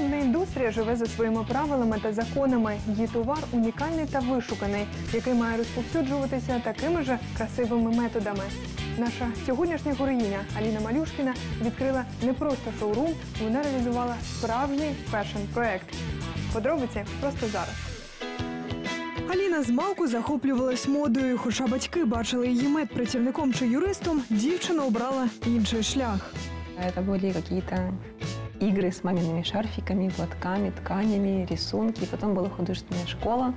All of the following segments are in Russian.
індустрія живе за своїми правилами та законами. Її товар унікальний та вишуканий, який має розповсюджуватися такими ж красивими методами. Наша сьогоднішня героїня Аліна Малюшкіна відкрила не просто шоурум, вона реалізувала справжній фешн-проект. Подробиці просто зараз. Аліна з малку захоплювалась модою. Хоча батьки бачили її медпрацівником чи юристом, дівчина обрала інший шлях. Это были какие-то игры с мамиными шарфиками, платками, тканями, рисунки. Потом была художественная школа.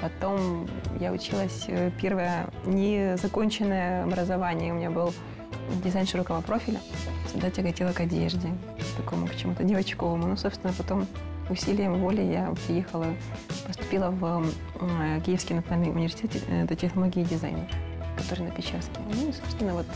Потом я училась, э, первое незаконченное образование у меня был дизайн широкого профиля. Всегда тяготела к одежде, такому к чему-то девочковому. Ну, собственно, потом усилием воли я приехала, поступила в м, Киевский национальный университет э, технологии и дизайна, который на Печерске. Ну, и, собственно, вот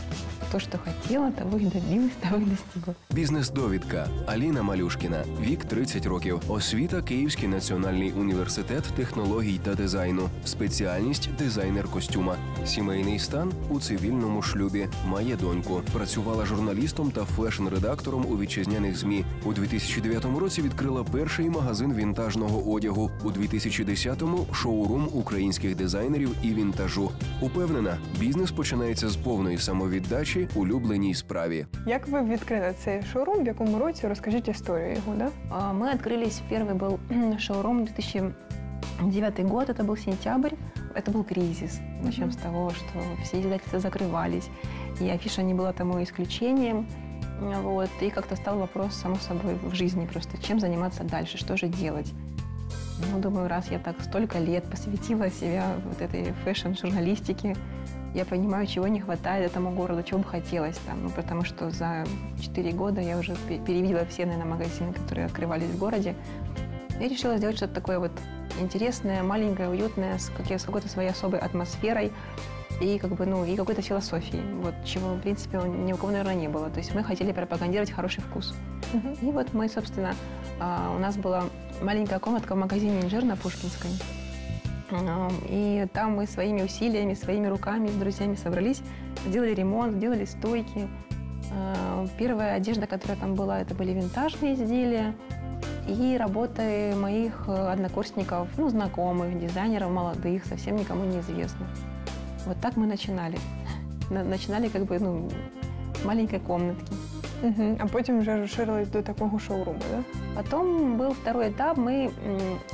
то, что хотела, того и добилась, того и достигла. Бізнес-довідка Аліна Малюшкіна, вік 30 років, освіта Київський національний університет технологій та дизайну, спеціальність дизайнер костюма, сімейний стан у цивільному шлюбі, має доньку. Працювала журналістом та фешн-редактором у вітчизняних змі. У 2009 році відкрила перший магазин вінтажного одягу. У 2010-му – шоурум українських дизайнерів і вінтажу. Упевнена, бізнес починається з повної самовіддачі улюбленій справі. Як ви відкрили цей шоурум? В якому році розкажіть історію його? Да? А, Мы открылись, первый был шоурум 2009 год, это был сентябрь, это был кризис. Начнем Мгм. с того, что все издательства закрывались, и афиша не была тому исключением. Вот, и как-то стал вопрос, само собой, в жизни просто, чем заниматься дальше, что же делать. Ну, думаю, раз я так столько лет посвятила себя вот этой фэшн-журналистике, я понимаю, чего не хватает этому городу, чего бы хотелось там. Ну, потому что за 4 года я уже пе- перевидела все, наверное, магазины, которые открывались в городе. Я решила сделать что-то такое вот интересное, маленькое, уютное, с, какой- с какой-то своей особой атмосферой и как бы, ну, и какой-то философией, вот, чего, в принципе, ни у кого, наверное, не было. То есть мы хотели пропагандировать хороший вкус. И вот мы, собственно, а, у нас была маленькая комнатка в магазине «Инжир» на Пушкинской. И там мы своими усилиями, своими руками с друзьями собрались, сделали ремонт, сделали стойки. Первая одежда, которая там была, это были винтажные изделия и работы моих э, однокурсников, ну, знакомых, дизайнеров молодых, совсем никому неизвестных. Вот так мы начинали. На- Начинали как бы, ну, маленькой комнатки. Угу. А потім вже розширились до такого шоуруму, да? Потом был второй этап. Мы,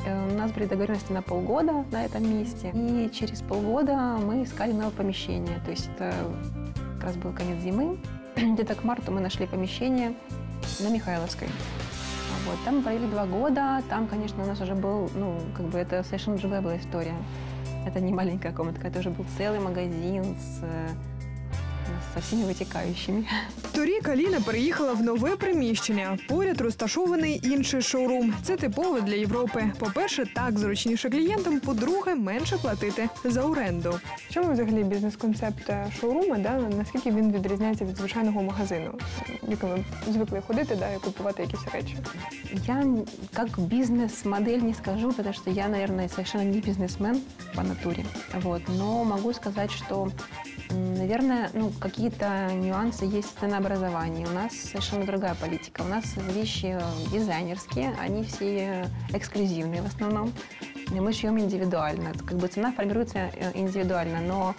э, нас были договоренности на полгода на этом месте. И через полгода мы искали новое помещение. То есть это как раз был конец зимы. Где-то к марту мы нашли помещение на Михайловской. Вот. Там мы провели два года. Там, конечно, у нас уже был, ну, как бы это совершенно другая была история. Это не маленькая комнатка, это уже был целый магазин с, э, со всеми вытекающими. Торік Аліна переїхала в нове приміщення. Поряд розташований інший шоурум. Це типово для Європи. По-перше, так зручніше клієнтам. По-друге, менше платити за оренду. В чому взагалі бізнес-концепт е, шоуруму? Да? Наскільки він відрізняється від звичайного магазину, в якому звикли ходити да, і купувати якісь речі? Я как бизнес-модель не скажу, потому что я, наверное, совершенно не бизнесмен по натуре. Вот. Но могу сказать, что, м, наверное, ну, какие-то нюансы есть в ценообразовании. У нас совершенно другая политика. У нас вещи дизайнерские, они все эксклюзивные в основном. Мы шьем индивидуально. Как бы цена формируется э, индивидуально, но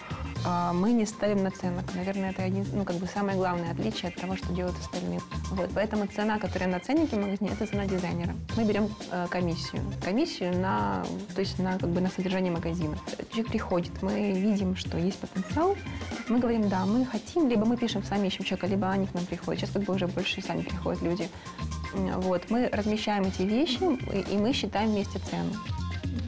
мы не ставим наценок. Наверное, это один, ну, как бы самое главное отличие от того, что делают остальные. Вот, поэтому цена, которая на ценнике в магазине, это цена дизайнера. Мы берем э, комиссию. Комиссию на, то есть на, как бы на содержание магазина. Человек приходит, мы видим, что есть потенциал. Мы говорим, да, мы хотим, либо мы пишем, сами ищем человека, либо они к нам приходят. Сейчас как бы уже больше сами приходят люди. Вот, мы размещаем эти вещи, и мы считаем вместе цену.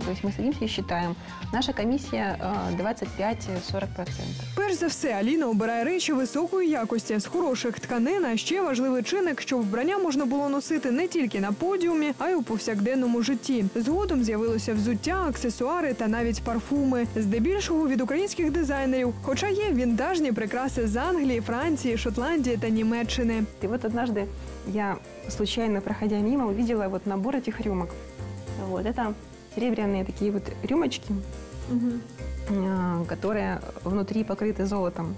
То есть мы садимся и считаем. Наша комиссия э, 25-40%. Перш за все, Аліна обирає речі високої якості з хороших тканин. А ще важливий чинник, щоб вбрання можна було носити не тільки на подіумі, а й у повсякденному житті. Згодом з'явилося взуття, аксесуари та навіть парфуми, здебільшого від українських дизайнерів. Хоча є вінтажні прикраси з Англії, Франції, Шотландії та Німеччини. И вот однажды я, случайно проходя мимо, увидела вот набор этих рюмок. Вот, это серебряные такие вот рюмочки, э, которые внутри покрыты золотом.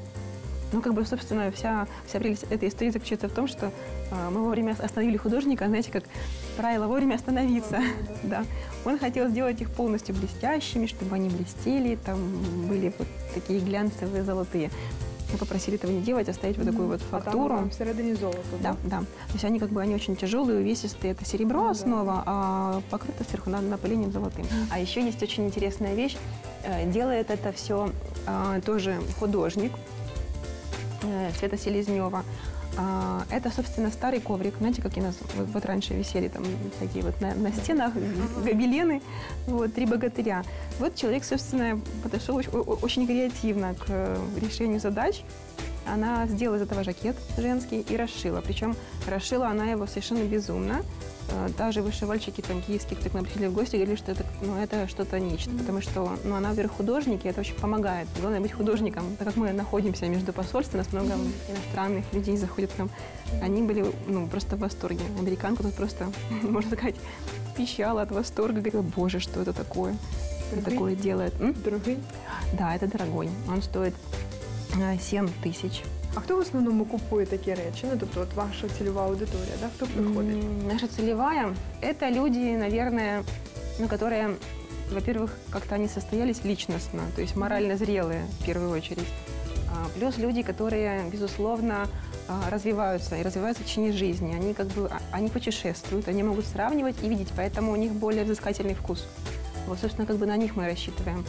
Ну, как бы, собственно, вся, вся прелесть этой истории заключается в том, что э, мы вовремя остановили художника, знаете, как правило вовремя остановиться. Да. Он хотел сделать их полностью блестящими, чтобы они блестели, там были вот такие глянцевые золотые. Мы попросили этого не делать, оставить вот такую вот А там фактуру. там всередині золото. Да, да. То есть они как бы они очень тяжелые, увесистые. Это серебро да. основа, а покрыто сверху на- напылением золотым. А еще есть очень интересная вещь. Э, Делает это все тоже художник э, Света Селезнева. А, Это, собственно, старый коврик. Знаете, как у нас вот, вот раньше висели там такие вот на, на стенах гобелены, вот, три богатыря. Вот человек, собственно, подошел оч- о- о- очень креативно к э, решению задач. Она сделала из этого жакет женский и расшила. Причем расшила она его совершенно безумно. Э, Даже вышивальщики там киевские, кто к нам приходили в гости, говорили, что это, ну, это что-то нечто. Потому что ну, она, во-первых, художник, и это очень помогает. Главное быть художником. Так как мы находимся между посольствами, нас много иностранных людей заходят к нам. Они были ну, просто в восторге. Американка тут просто, можно сказать, пищала от восторга. Говорила, боже, что это такое? Кто Дорогой? такое делает? М? Дорогий. Да, это дорогой. Он стоит э, 7 тысяч. А хто в основному купує такі речі? Ну, тобто, от ваша цільова аудиторія, да? хто приходить? М, Наша целевая – это люди, наверное, ну, которые, во-первых, как-то они состоялись личностно, то есть морально зрелые в первую очередь. А, Плюс люди, которые, безусловно, а, развиваются и развиваются в течение жизни. Они как бы, а- они путешествуют, они могут сравнивать и видеть, поэтому у них более взыскательный вкус. Вот, собственно, как бы на них мы рассчитываем.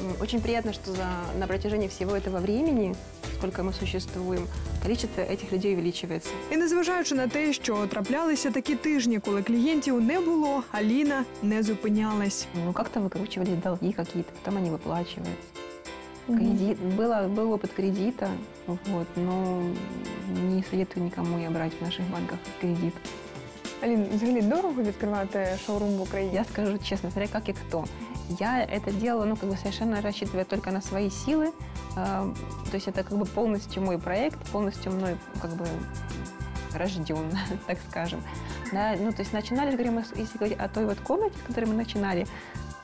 М, Очень приятно, что за, на протяжении всего этого времени, сколько мы существуем, количество этих людей увеличивается. І незважаючи на те, що траплялися такі тижні, коли клієнтів не було, Аліна не зупинялась. Ну, как-то выкручивались долги какие-то, потом они выплачиваются. Кредит, было, был опыт кредита, вот, но не советую никому я брать в наших банках кредит. Алін, взагалі дорого відкривати шоурум в Україні? Я скажу честно, смотря как и кто. Я это делала, ну, как бы совершенно рассчитывая только на свои силы. Э, то есть это как бы полностью мой проект, полностью мной как бы рожден, так скажем. Да, ну, то есть начинали, говорим, мы с- если говорить о той вот комнате, в которой мы начинали,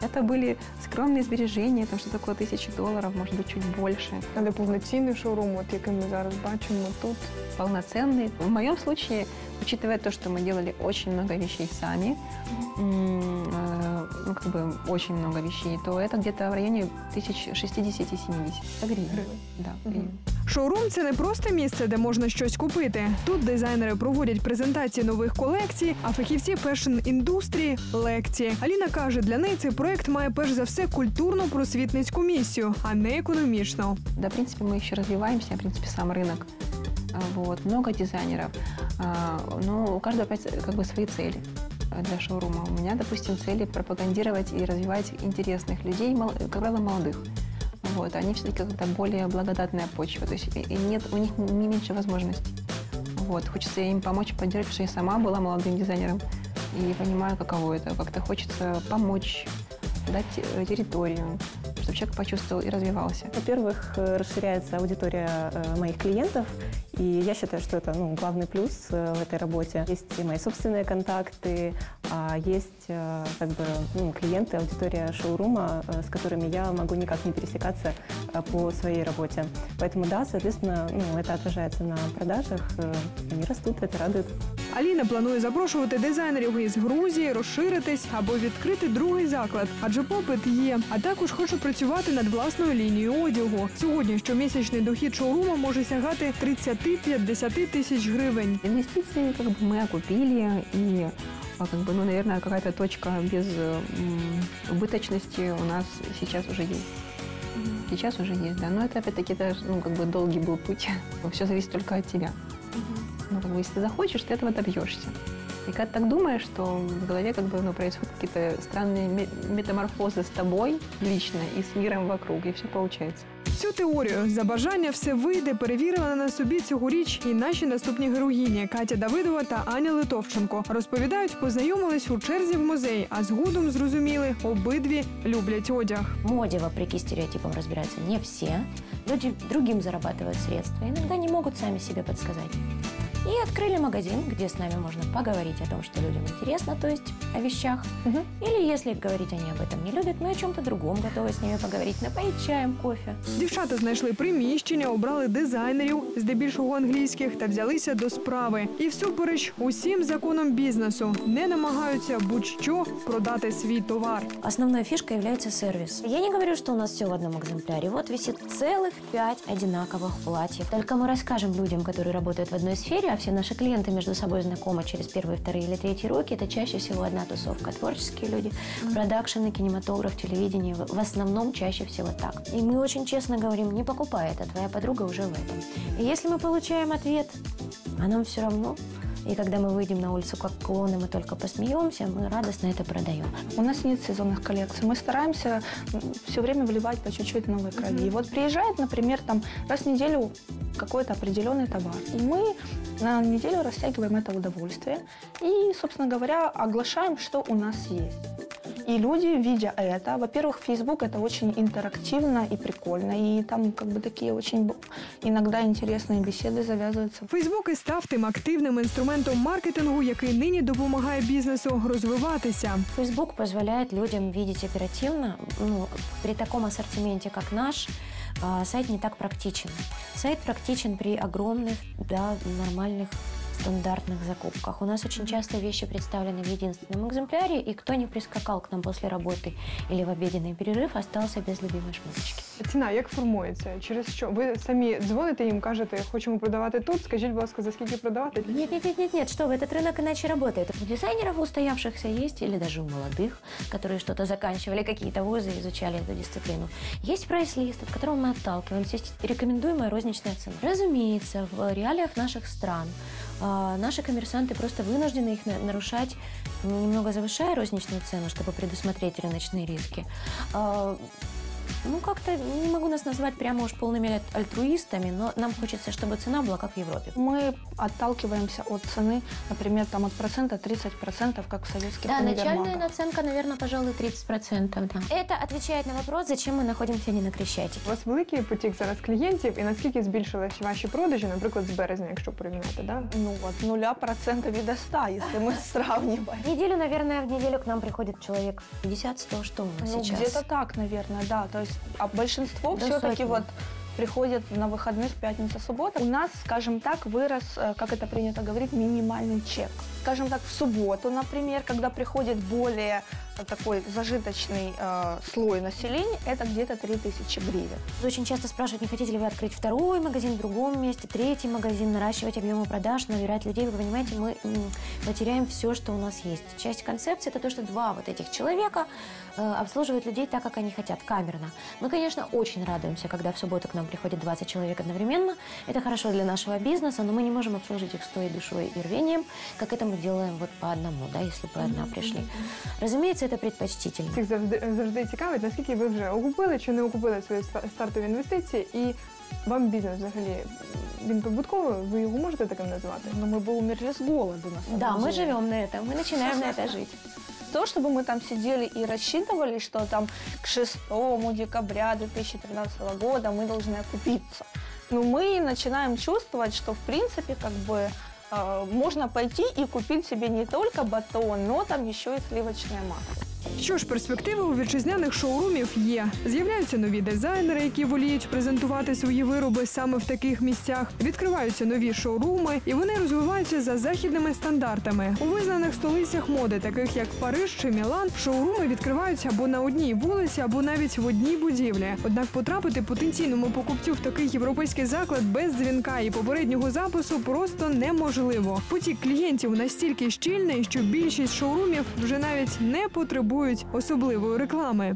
это были скромные сбережения, там что-то около тысячи долларов, может быть, чуть больше. Але повноцінний шоурум, от який ми зараз бачимо тут. полноценный. В моем случае, учитывая то, что мы делали очень много вещей сами, э, ну, как бы очень много вещей, то это где-то в районе 1060-70 гривен. Да, гривен. Шоурум це не просто місце, де можна щось купити. Тут дизайнери проводять презентації нових колекцій, а фахівці фешн-індустрії лекції. Аліна каже, для неї цей проект має перш за все культурно-просвітницьку місію, а не економічну. Да, в принципе, мы еще развиваемся, в принципе, сам рынок. А, Вот, много дизайнеров, А, но у каждого опять как бы свои цели а, для шоурума. У меня, допустим, цели пропагандировать и развивать интересных людей, мол- как правило, молодых. Вот, они все-таки как-то более благодатная почва, то есть и- нет, у них не меньше возможностей. Вот, хочется им помочь, поддержать, потому что я сама была молодым дизайнером и понимаю, каково это. Как-то хочется помочь, дать э, территорию, чтобы человек почувствовал и развивался. Во-первых, э, расширяется аудитория э, моих клиентов, и я считаю, что это ну, главный плюс в этой работе. Есть и мои собственные контакты, есть э, как бы ну, клиенты, аудитория шоурума, э, с которыми я могу никак не пересекаться э, по своей работе. Поэтому да, соответственно, ну, это отражается на продажах, э, они растут, это радует. Аліна планує запрошувати дизайнерів із Грузії, розширитись або відкрити другий заклад, адже попит є. А також хоче працювати над власною лінією одягу. Сьогодні щомісячний дохід шоурума може сягати 30-50 тисяч гривень. Инвестиции как бы мы окупили, и а, как бы, ну, наверное, какая-то точка без убыточности у нас сейчас уже есть. Сейчас уже есть, да. Но это опять-таки даже, ну, как бы долгий был путь. Все зависит только от тебя. Ну, как бы, если ты захочешь, ты этого добьешься. И когда ты так думаешь, что в голове как бы ну, происходят какие-то странные ме- метаморфозы с тобой лично и с миром вокруг, и все получается. Цю теорію за бажання все вийде перевірили на собі цьогоріч і наші наступні героїні Катя Давидова та Аня Литовченко. Розповідають, познайомились у черзі в музей, а згодом зрозуміли, обидві люблять одяг. В моде, вопреки стереотипам, разбираются не все. Люди другим зарабатывают средства, иногда не могут сами себе подсказать. И открыли магазин, где с нами можно поговорить о том, что людям интересно, то есть о вещах. Мгм. Или если говорить они об этом не любят, мы о чем-то другом готовы с ними поговорить, напоить чаем, кофе. Дівчата знайшли приміщення, обрали дизайнерів, здебільшого англійських, та взялися до справи. І всупереч усім законам бізнесу не намагаються будь-що продати свій товар. Основной фишкой является сервис. Я не говорю, что у нас все в одном экземпляре. Вот висит целых пять одинаковых платьев. Только мы расскажем людям, которые работают в одной сфере, а все наши клиенты между собой знакомы через первые, вторые или третьи руки. Это чаще всего одна тусовка. Творческие люди, продакшены, кинематограф, телевидение. В основном чаще всего так. И мы очень честно говорим, не покупай это, твоя подруга уже в этом. И если мы получаем ответ, а нам все равно, и когда мы выйдем на улицу как клоны, мы только посмеемся, мы радостно это продаем. У нас нет сезонных коллекций. Мы стараемся все время вливать по чуть-чуть новой крови. И вот приезжает, например, там раз в неделю какой-то определенный товар. И мы на неделю растягиваем это удовольствие и, собственно говоря, оглашаем, что у нас есть. И люди, видя это, во-первых, Facebook это очень интерактивно и прикольно, и там как бы такие очень б- иногда интересные беседы завязываются. Фейсбук і став тим активним інструментом маркетингу, який нині допомагає бізнесу розвиватися. Facebook позволяет людям видеть оперативно, ну, при таком ассортименте, как наш, а, сайт не так практичен. Сайт практичен при огромных, да, нормальных стандартных закупках. У нас очень часто вещи представлены в единственном экземпляре, и кто не прискакал к нам после работы или в обеденный перерыв, остался без любимой шмоточки. Ціна як формується? Через що? Ви самі дзвоните їм, кажете, хочемо продавати тут. Скажіть, будь ласка, за скільки продавати? Нет, нет, нет, нет, нет, что вы, этот рынок иначе работает. У дизайнеров устоявшихся есть, или даже у молодых, которые что-то заканчивали, какие-то вузы, изучали эту дисциплину. Есть прайс-лист, от которого мы отталкиваемся, есть рекомендуемая розничная цена. Разумеется, в реалиях наших стран а, наши коммерсанты просто вынуждены их на- нарушать, немного завышая розничную цену, чтобы предусмотреть рыночные риски. А, Ну, как-то не могу нас назвать прямо уж полными аль- альтруистами, но нам хочется, чтобы цена была как в Европе. Мы отталкиваемся от цены, например, там от процента 30%, как в советских Да, универмагах. начальная наценка, наверное, пожалуй, 30%. Да. Это отвечает на вопрос, зачем мы находимся не на Крещатике. У вас великий потік зараз клієнтів, і наскільки збільшились ваші продажі, наприклад, з березня, якщо порівняти, да? Ну, от нуля процентов и до 100, если мы сравниваем. Неделю, наверное, в неделю к нам приходит человек 50-100, что у нас Ну, сейчас? где-то так, наверное, да. То есть, а большинство До все-таки сотни. вот приходят на выходных пятница, суббота. У нас, скажем так, вырос, э, как это принято говорить, минимальный чек. Скажем так, в субботу, например, когда приходит более такой зажиточный э, слой населения, это где-то 3000 гривен. Очень часто спрашивают, не хотите ли вы открыть второй магазин в другом месте, третий магазин, наращивать объемы продаж, набирать людей. Вы понимаете, мы потеряем все, что у нас есть. Часть концепции – это то, что два вот этих человека э, обслуживают людей так, как они хотят, камерно. Мы, конечно, очень радуемся, когда в субботу к нам приходит 20 человек одновременно. Это хорошо для нашего бизнеса, но мы не можем обслужить их стоя душой и рвением, как это мы делаем вот по одному, да, если по одна пришли. Разумеется, это предпочтительно. Всіх завжди завжди цікавить, наскільки ви вже окупили чи не окупили свої ста- стартові інвестиції, і вам бізнес взагалі він прибутковий, ви його можете таким назвати? Но мы бы умерли с голоду, на самом Да, мы деле. живем на этом, мы начинаем на это жить. То, чтобы мы там сидели и рассчитывали, что там к 6 декабря 2013 года мы должны окупиться. Но мы начинаем чувствовать, что в принципе как бы э, можно пойти и купить себе не только батон, но там еще и сливочное масло. Що ж, перспективи у вітчизняних шоурумів є. З'являються нові дизайнери, які воліють презентувати свої вироби саме в таких місцях. Відкриваються нові шоуруми, і вони розвиваються за західними стандартами. У визнаних столицях моди, таких як Париж чи Мілан, шоуруми відкриваються або на одній вулиці, або навіть в одній будівлі. Однак потрапити потенційному покупцю в такий європейський заклад без дзвінка і попереднього запису просто неможливо. Потік клієнтів настільки щільний, що більшість шоурумів вже навіть не потребують особливої реклами.